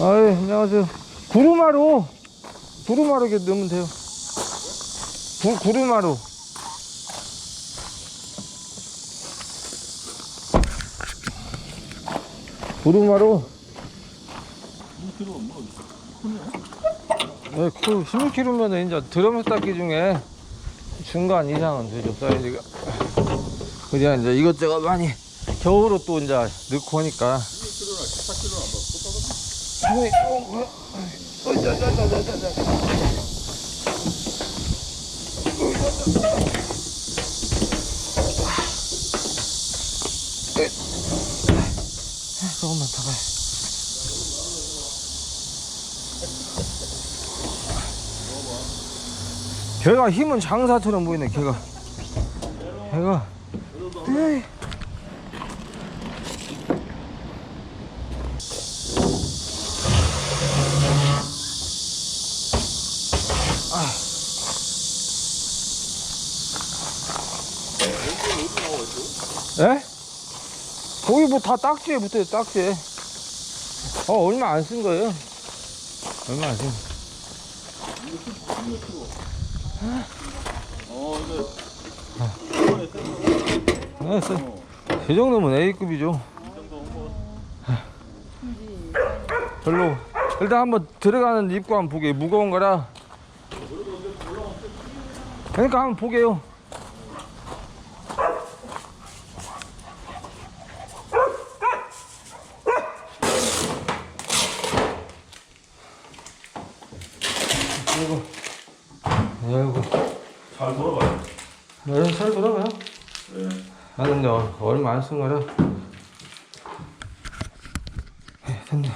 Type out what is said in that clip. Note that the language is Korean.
아이, 안녕하세요. 구루마루. 구루마루 이렇게 넣으면 돼요. 구, 구루마루. 구루마루. 2kg 뭐 네, 그 16kg면 이제 드럼 닦기 중에 중간 이상은 되죠, 사이즈가. 그냥 이제 이것저것 많이 겨울로 또 이제 넣고 하니까. 16kg나 14kg나 가요. 걔가 힘은 장사처럼 보이네, 걔가. 걔가. 에이. 에? 거기 뭐 다 딱지에 붙어요, 딱지에. 어, 얼마 안 쓴 거예요. 얼마 안 쓴. 어 네, 쓰. 이 정도면 A급이죠. 별로. 일단 한번 들어가는 입구 한번 보게. 무거운 거라. 그러니까 한번 보게요. 아이고. 아이고. 잘 돌아가요 네, 잘 돌아가요. 네. 나는 너 얼마 안 쓴 거라. 에, 됐네.